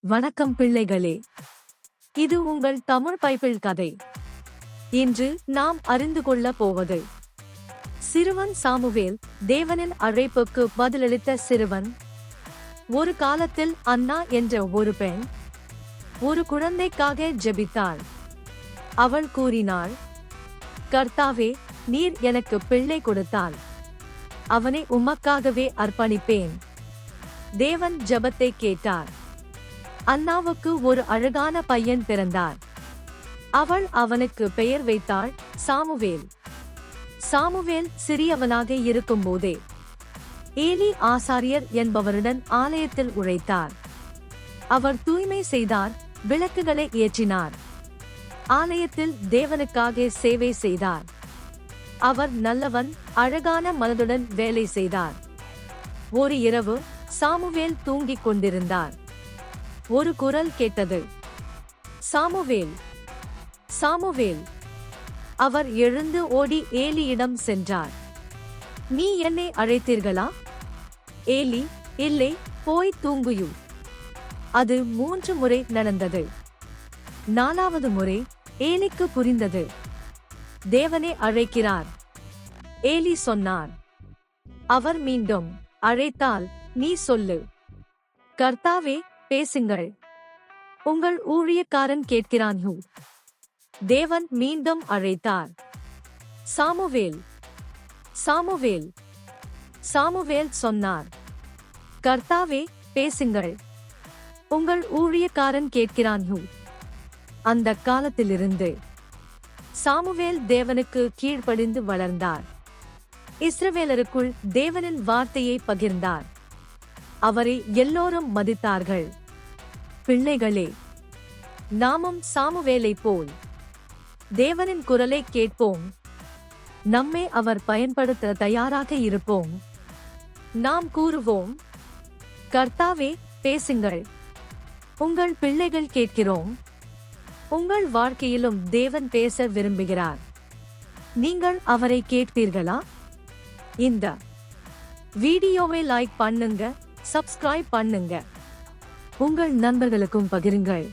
வணக்கம் பிள்ளைகளே. இது உங்கள் தமிழ் பைபிள் கதை. இன்று நாம் அறிந்து கொள்ளப் போவது. சிறுவன் சாமுவேல் தேவனின் அழைப்புக்கு பதிலளித்த சிறுவன் ஒரு காலத்தில் அன்னா என்ற ஒரு பெண் ஒரு குழந்தைக்காக ஜெபித்தாள். அவள் கூறினாள் கர்த்தாவே நீர் எனக்கு பிள்ளை கொடுத்தால் அவனை உமக்காகவே அர்ப்பணிப்பேன். தேவன் ஜபத்தை கேட்டார். அண்ணாவுக்கு ஒரு அழகான பையன் பிறந்தார். அவள் அவனுக்கு பெயர் வைத்தாள் சாமுவேல். சாமுவேல் சிறியவனாக இருக்கும்போதே ஏலி ஆசாரியர் என்பவருடன் ஆலயத்தில் உழைத்தார். அவர் தூய்மை செய்தார் விளக்குகளை ஏற்றினார். ஆலயத்தில் தேவனுக்காக சேவை செய்தார். அவர் நல்லவன் அழகான மனதுடன் வேலை செய்தார். ஒரு இரவு சாமுவேல் தூங்கிக் கொண்டிருந்தார். ஒரு குரல் கேட்டது. சாமுவேல். சாமுவேல். அவர் எழுந்து ஓடி ஏலியிடம் சென்றார். நீ என்னை அழைத்தீர்களா? ஏலி இல்லை போய் தூங்குயு. அது மூன்று முறை நடந்தது. நாலாவது முறை ஏலிக்கு புரிந்தது. தேவனே அழைக்கிறார். ஏலி சொன்னார். அவர் மீண்டும் அழைத்தால் நீ சொல்லு. கர்த்தாவே பேசுங்கள். உங்கள் ஊழியக்காரன் கேட்கிறான் ஹூ. தேவன் மீண்டும் அழைத்தார். சாமுவேல் சாமுவேல் சாமுவேல் சொன்னார். கர்த்தாவே பேசுங்கள். உங்கள் ஊழியக்காரன் கேட்கிறான் ஹூ. அந்த காலத்திலிருந்து சாமுவேல் தேவனுக்கு கீழ்ப்படிந்து வளர்ந்தார். இஸ்ரவேலருக்குள் தேவனின் வார்த்தையை பகிர்ந்தார். அவரை எல்லோரும் மதித்தார்கள். பிள்ளைகளே நாமும் சாமுவேலை போல் தேவனின் குரலை கேட்போம். நம்மை அவர் பயன்படுத்த தயாராக இருப்போம். நாம் கூறுவோம் கர்த்தாவே பேசுங்கள். உங்கள் பிள்ளைகள் கேட்கிறோம். உங்கள் வாழ்க்கையிலும் தேவன் பேச விரும்புகிறார். நீங்கள் அவரை கேட்பீர்களா? இந்த வீடியோவை லைக் பண்ணுங்க சப்ஸ்கிரைப் பண்ணுங்க. உங்கள் நண்பர்களுக்கும் பகிருங்கள்.